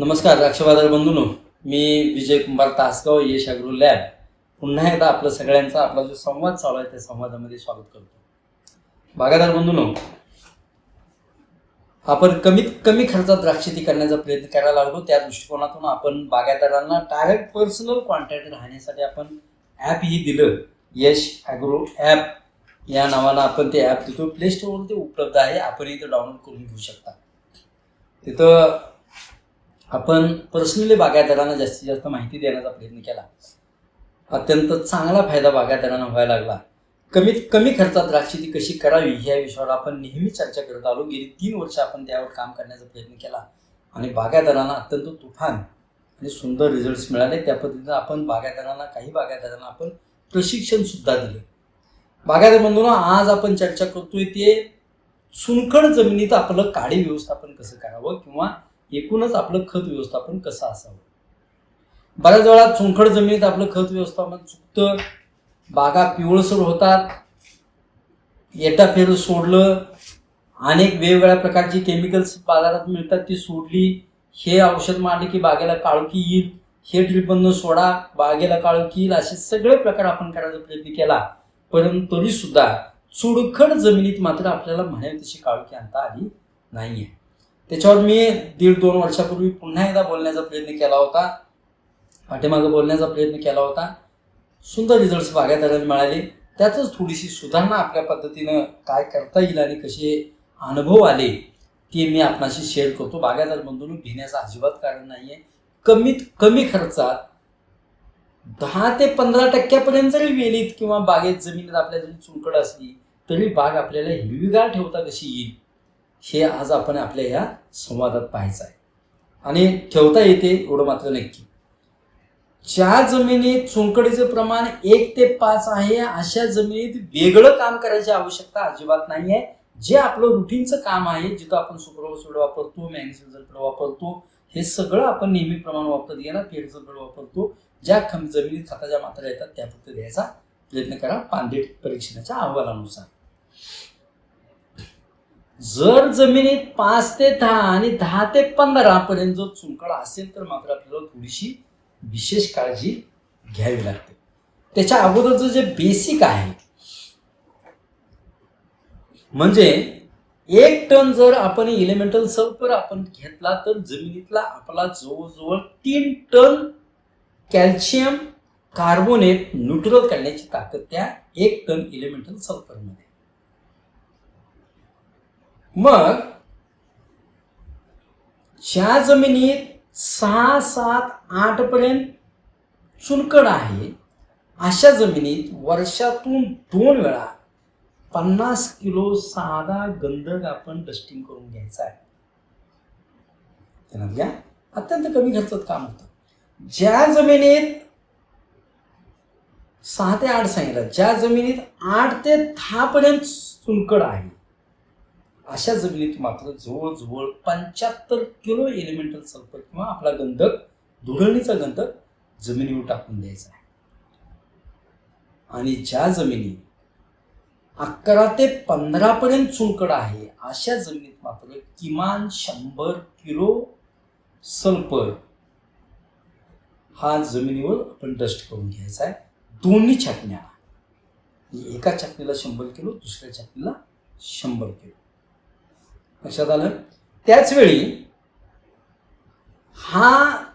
नमस्कार द्राक्षबाजार बंधूनो. मी विजय कुंभार तासगाव यश अग्रो लॅब. पुन्हा एकदा आपलं सगळ्यांचा आपला जो संवाद चालू आहे त्या संवादामध्ये स्वागत करतो. बागायदार बंधूनो आपण कमीत कमी खर्चात द्राक्षेती करण्याचा प्रयत्न करायला लागलो. त्या दृष्टिकोनातून आपण बागायतदारांना डायरेक्ट पर्सनल कॉन्टॅक्ट राहण्यासाठी आपण ॲप ही दिलं. यश ॲग्रो ॲप या नावानं आपण ते ॲप देतो. प्ले स्टोअरवर ते उपलब्ध आहे. आपण इथं डाउनलोड करून घेऊ शकता. तिथं आपण पर्सनली बागायतदारांना जास्तीत जास्त माहिती देण्याचा प्रयत्न केला. अत्यंत चांगला फायदा बागायतदारांना व्हायला लागला. कमीत कमी खर्चात द्राक्षेती कशी करावी ह्या विषयावर आपण नेहमी चर्चा करत आलो. गेली तीन वर्ष आपण त्यावर काम करण्याचा प्रयत्न केला. आणि बागायतदारांना अत्यंत तुफान आणि सुंदर रिझल्ट्स मिळाले. त्या पद्धतीनं आपण बागायतदारांना काही बागायतदारांना आपण प्रशिक्षणसुद्धा दिले. बागायत आज आपण चर्चा करतोय ते चुनखड जमिनीत आपलं काळी व्यवस्थापन कसं करावं किंवा एकूणच आपलं खत व्यवस्थापन कसं असावं? बऱ्याच वेळा चुनखड जमिनीत आपलं खत व्यवस्थापन चुकतं बागा पिवळसर होतात एटाफेर सोडलं अनेक वेगवेगळ्या प्रकारची केमिकल्स बाजारात मिळतात ती सोडली हे औषध मारले की बागेला काळुकी येईल हे ड्रिपबंद सोडा बागेला काळुकी येईल असे सगळे प्रकार आपण करायचा प्रयत्न केला. परंतु तरीसुद्धा चुडखड जमिनीत मात्र आपल्याला म्हणावी तशी काळुकी आणता आली नाहीये. त्याच्यावर मी दीड दोन वर्षापूर्वी पुन्हा एकदा बोलण्याचा प्रयत्न केला होता. पाठीमागं बोलण्याचा प्रयत्न केला होता. सुंदर रिझल्ट्स बागायतदारांना मिळाले. त्यातच थोडीशी सुधारणा आपल्या पद्धतीनं काय करता येईल आणि कसे अनुभव आले ते मी आपणाशी शेअर करतो. बागायतदार बंधून घेण्याचं अजिबात कारण नाही आहे कमीत कमी खर्चात दहा ते पंधरा टक्क्यापर्यंत जरी वेलीत किंवा बागेत जमिनीत आपल्या जरी चुनकड असली तरी बाग आपल्याला हिरवीगार ठेवता कशी येईल? हे आज आपण आपल्या या संवादात पाहायचं आहे. आणि ठेवता येते एवढं मात्र नक्की. ज्या जमिनीत चुनकडीचं प्रमाण एक ते पाच आहे अशा जमिनीत वेगळं काम करायची आवश्यकता अजिबात नाही आहे जे आपलं रुटीनचं काम आहे जिथं आपण सुपरवसोड वापरतो मॅग्नेशियम वापरतो हे सगळं आपण नेहमीप्रमाणे वापरत गेला पेड सल्फेट वापरतो. ज्या खम जमिनीत खताच्या मात्रा येतात त्या फक्त द्यायचा प्रयत्न करा पांदेट परीक्षणाच्या अहवालानुसार. जर जमिनीत पाच ते दहा आणि दहा ते पंधरा पर्यंत जर चुनकड असेल तर मात्र आपल्याला थोडीशी विशेष काळजी घ्यावी लागते. त्याच्या अगोदरचं जे बेसिक आहे म्हणजे एक टन जर आपण इलेमेंटल सल्फर आपण घेतला तर जमिनीतला आपला जवळजवळ तीन टन कॅल्शियम कार्बोनेट न्यूट्रल करण्याची ताकद त्या एक टन इलेमेंटल सल्फरमध्ये मग ज्या जमिनीत सहा सात आठ पर्यंत चुनकड आहे अशा जमिनीत वर्षातून दोन वेळा पन्नास किलो साधा गंधक आपण डस्टिंग करून घ्यायचा आहे. घ्या अत्यंत कमी खर्चात काम होतं. ज्या जमिनीत सहा ते आठ सांगितलं ज्या जमिनीत आठ ते दहा पर्यंत चुनकड आहे अशा जमिनीत मात्र जवळजवळ पंच्याहत्तर किलो एलिमेंटल सल्फर किंवा आपला गंधक धुळणीचा गंधक जमिनीवर टाकून द्यायचा आहे. आणि ज्या जमिनी अकरा ते पंधरा पर्यंत चुनकड आहे अशा जमिनीत मात्र किमान शंभर किलो सल्फर हा जमिनीवर आपण डस्ट करून घ्यायचा आहे. दोन्ही छाटण्या. एका छाटणीला शंभर किलो दुसऱ्या छाटणीला शंभर किलो. लक्षात आलं? त्याचवेळी हा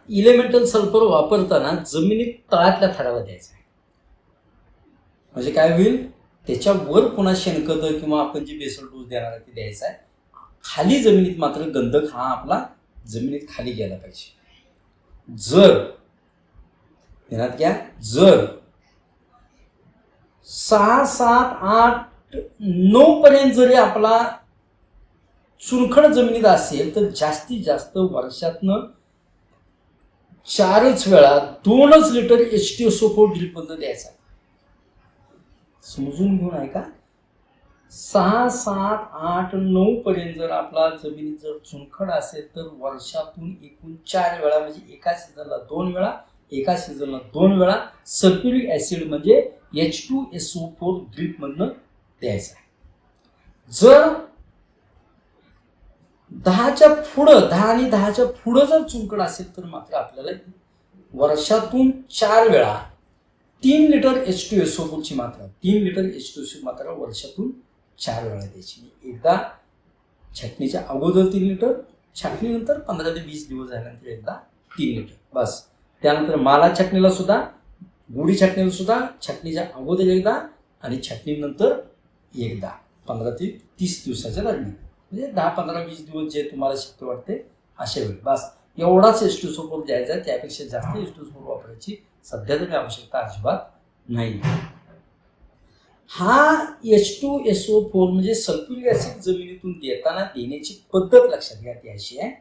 इलेमेंटल सल्फर वापरताना जमिनीत तळातल्या थराला द्यायचा. आहे म्हणजे काय होईल? त्याच्यावर पुन्हा शेणखत किंवा आपण जे बेसल डोस देणार आहे ते द्यायचा आहे. खाली जमिनीत मात्र गंधक हा आपला जमिनीत खाली गेला पाहिजे. जर ध्यानात घ्या जर सहा सात आठ नऊ पर्यंत जरी आपला चुनखड जमिनीत असेल तर जास्तीत जास्त वर्षातनं चारच वेळा दोनच litre H T S O four drip बंद द्यायचा. समजून घेऊन आहे का? सहा सात आठ नऊ पर्यंत जर आपला जमिनीत जर चुनखड असेल तर वर्षातून एकूण चार वेळा म्हणजे एका सीझनला दोन वेळा एका सीझनला दोन वेळा सल्फ्युरिक ऍसिड म्हणजे H two S O four ड्रिपमधनं द्यायचा. आहे जर दहाच्या पुढं दहा आणि दहाच्या पुढं जर चुंकड असेल तर मात्र आपल्याला वर्षातून चार वेळा तीन लिटर एच टू एस ओची मात्रा तीन लिटर एच टू एस मात्रा वर्षातून चार वेळा द्यायची. म्हणजे एकदा छाटणीच्या अगोदर तीन लिटर छाटणीनंतर पंधरा ते वीस दिवस झाल्यानंतर एकदा तीन लिटर. बस. त्यानंतर माला छाटणीला सुद्धा गुढी छाटणीला सुद्धा छाटणीच्या अगोदर एकदा आणि छाटणीनंतर एकदा पंधरा ते तीस दिवसाच्या दरम्यान. म्हणजे दहा पंधरा वीस दिवस जे तुम्हाला शक्य वाटते अशा वेळी बस एवढाच एस टू सोबत द्यायचा आहे त्यापेक्षा जास्त एस टू सोपोर वापरायची सध्या तरी आवश्यकता अजिबात नाही. हा H two S O four म्हणजे सल्फ्युरिक ऍसिड जमिनीतून देताना देण्याची पद्धत लक्षात घ्या ती अशी आहे.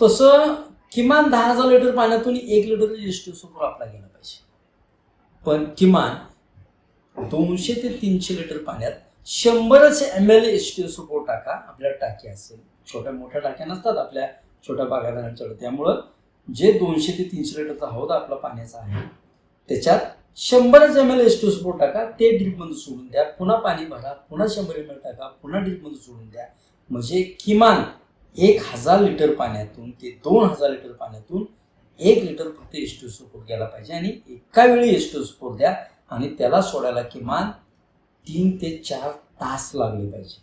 तसं किमान दहा हजार लिटर पाण्यातून एक लिटर एच टू सोपोर वापरला गेला पाहिजे. पण किमान दोनशे ते तीनशे लिटर पाण्यात शंभरच एम एल एच टी सोपोर टाका. आपल्या टाकी असेल. छोट्या मोठ्या टाक्या नसतात आपल्या छोट्या बागायतदारांच्याकडे त्यामुळं जे दोनशे ते तीनशे लिटरचा हौदा आपला पाण्याचा आहे त्याच्यात शंभरच एम एल एस टू स्पोर्ट टाका. ते ड्रीपमध्ये सोडून द्या. पुन्हा पाणी भरा पुन्हा शंभर एम एल टाका पुन्हा ड्रिपमध्ये सोडून द्या. म्हणजे किमान एक हजार लिटर पाण्यातून ते दोन हजार लिटर पाण्यातून एक लिटर फक्त एस टी सपोर्ट घ्यायला पाहिजे आणि एका वेळी एस टू सपोर्ट द्या आणि त्याला सोडायला किमान तीन ते चार तास लागले पाहिजेत.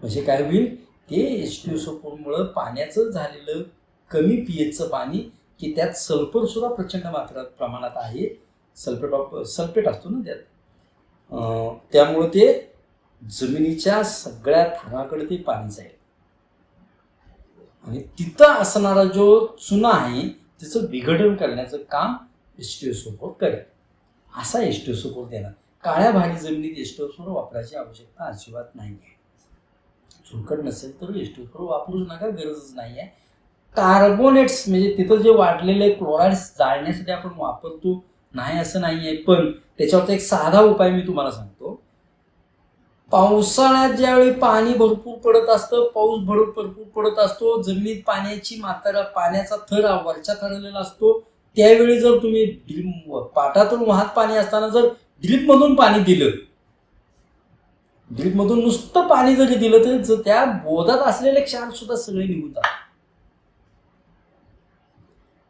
म्हणजे काय होईल? ते एच टी मुळं पाण्याचं झालेलं कमी पी एचचं पाणी की त्यात सल्फर सुद्धा प्रचंड मात्रा प्रमाणात आहे. सल्फेट ऑफ सल्फेट असतो ना त्यात. त्यामुळं ते जमिनीच्या सगळ्या थराकडे ते पाणी जाईल. आणि तिथं असणारा जो चुना आहे त्याचं विघटन करण्याचं काम एच टी करेल. असा एच टी देणार. काळ्या भारी जमिनीत एच वापरायची आवश्यकता अजिबात नाही आहे चुनकट नसेल तर एच वापरूच नका गरजच नाही आहे कार्बोनेट्स म्हणजे तिथं जे वाढलेले क्लोराईड्स जाळण्यासाठी आपण वापरतो नाही असं नाही आहे पण त्याच्यावरचा एक साधा उपाय मी तुम्हाला सांगतो. पावसाळ्यात ज्यावेळी पाणी भरपूर पडत असतं पाऊस भरपूर भरपूर पडत असतो जमिनीत पाण्याची मात्रा पाण्याचा थर वरच्या थरलेला असतो त्यावेळी जर तुम्ही पाटातून वाहत पाणी असताना जर ड्रीपमधून पाणी दिलं. ड्रीपमधून नुसतं पाणी जरी दिलं तर त्या बोधात असलेले क्षार सुद्धा सगळे निघून जातात.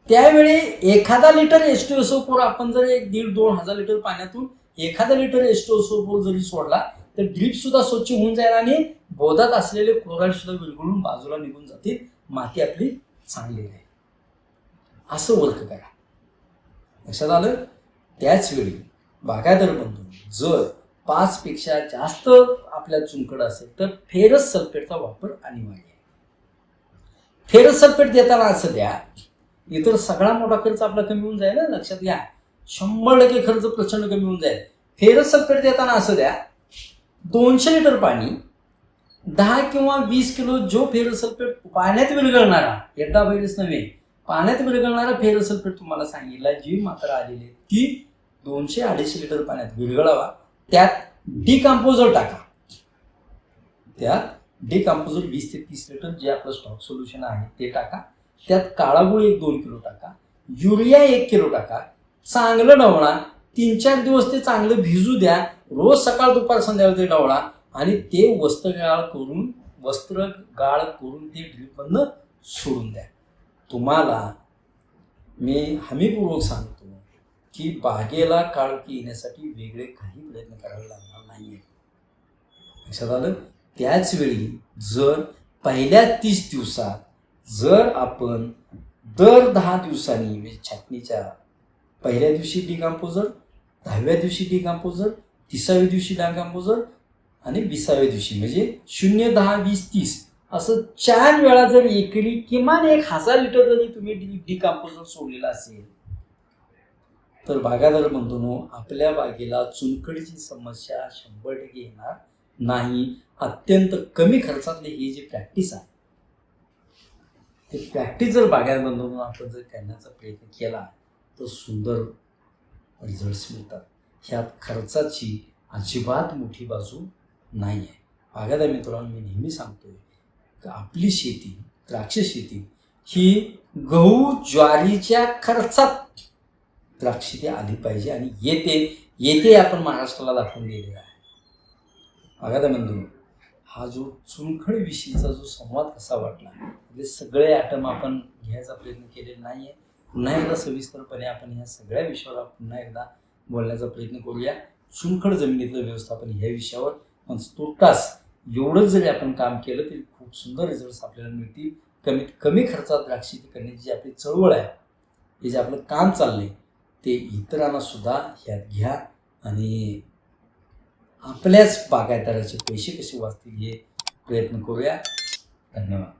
त्यावेळी एखादा लिटर एस टी ओसो फोर आपण जर एक दीड दोन हजार लिटर पाण्यातून एखादा लिटर एस टी ओसो फोर जरी सोडला तर ड्रीप सुद्धा स्वच्छ होऊन जाईल आणि बोधात असलेले क्लोराईड सुद्धा विरघळून बाजूला निघून जातील. माती आपली चांगली राहील. असं वर्क करा. लक्षात आलं? त्याच वेळी बागायदार बंधू जर पाचपेक्षा जास्त आपल्या चुनकड असेल तर फेरस सल्फेटचा वापर अनिवार्य आहे. फेरस सल्फेट देताना असं द्या इतर सगळा मोठा खर्च आपला कमी होऊन जाईल ना लक्षात घ्या. शंभर टक्के खर्च प्रचंड कमी होऊन जाईल. फेरस सल्फेट देताना असं द्या दोनशे लिटर पाणी दहा किंवा वीस किलो जो फेरस सल्फेट पाण्यात विरघळणारा एकदा बैलच नव्हे पाण्यात विरघळणारा फेरस सल्फेट तुम्हाला सांगितला जी मात्र आलेली आहे ती दोनशे अडीचशे लिटर पाण्यात विरघळावा. त्यात डिकम्पोजर टाका. त्यात डिकम्पोजर वीस ते तीस लिटर जे आपलं स्टॉक सोल्युशन आहे ते टाका. त्यात काळा गुळ एक दोन किलो टाका. युरिया एक किलो टाका. चांगलं डवळा तीन चार दिवस ते चांगलं भिजू द्या. रोज सकाळ दुपार संध्याकाळ ते डवळा आणि ते वस्त्रगाळ करून वस्त्र गाळ करून ते ड्रीपमधनं सोडून द्या. तुम्हाला मी हमीपूर्वक सांगतो की बागेला काळकी येण्यासाठी वेगळे काही प्रयत्न करावे लागणार नाही लक्षात आलं? त्याचवेळी जर पहिल्या तीस दिवसात जर आपण दर दहा दिवसांनी म्हणजे छाटणीच्या पहिल्या दिवशी डिकम्पोजर दहाव्या दिवशी डिकम्पोजर तिसाव्या दिवशी डिकम्पोजर आणि विसाव्या दिवशी म्हणजे शून्य दहा वीस तीस असं चार वेळा जर एकरी किमान एक हजार लिटर जरी तुम्ही डिकम्पोजर सोडलेला असेल तर बागायदार बंधूंनो आपल्या बागेला चुनखडीची समस्या शंभर टक्के येणार नाही. अत्यंत कमी खर्चातले ही जी प्रॅक्टिस आहे ते प्रॅक्टिस जर बागायत बंधून आपण जर करण्याचा प्रयत्न केला तर सुंदर रिझल्ट्स मिळतात. ह्यात खर्चाची अजिबात मोठी बाजू नाही आहे. बागायदार मित्रांनो मी नेहमी सांगतोय की आपली शेती द्राक्ष शेती ही गहू ज्वारीच्या खर्चात द्राक्ष ते आली पाहिजे आणि येते येते आपण महाराष्ट्राला दाखवून दिलेलं आहे. बघा बंधू हा जो चुनखडीविषयीचा जो संवाद कसा वाटला म्हणजे सगळे ॲटम आपण घ्यायचा प्रयत्न केलेला नाही आहे पुन्हा एकदा सविस्तरपणे आपण ह्या सगळ्या विषयावर पुन्हा एकदा बोलण्याचा प्रयत्न करूया. चुनखड जमिनीतलं व्यवस्थापन ह्या विषयावर पण तोटास एवढंच जरी आपण काम केलं तरी खूप सुंदर रिझल्ट्स आपल्याला मिळतील. कमीत कमी खर्चात द्राक्षी करण्याची जी आपली चळवळ आहे हे जे आपलं काम चाललं आहे ते इतरांना सुद्धा ह्यात घ्या आणि आपल्याच बागायतदाराचे पैसे कसे वाचतील हे प्रयत्न करूया. धन्यवाद.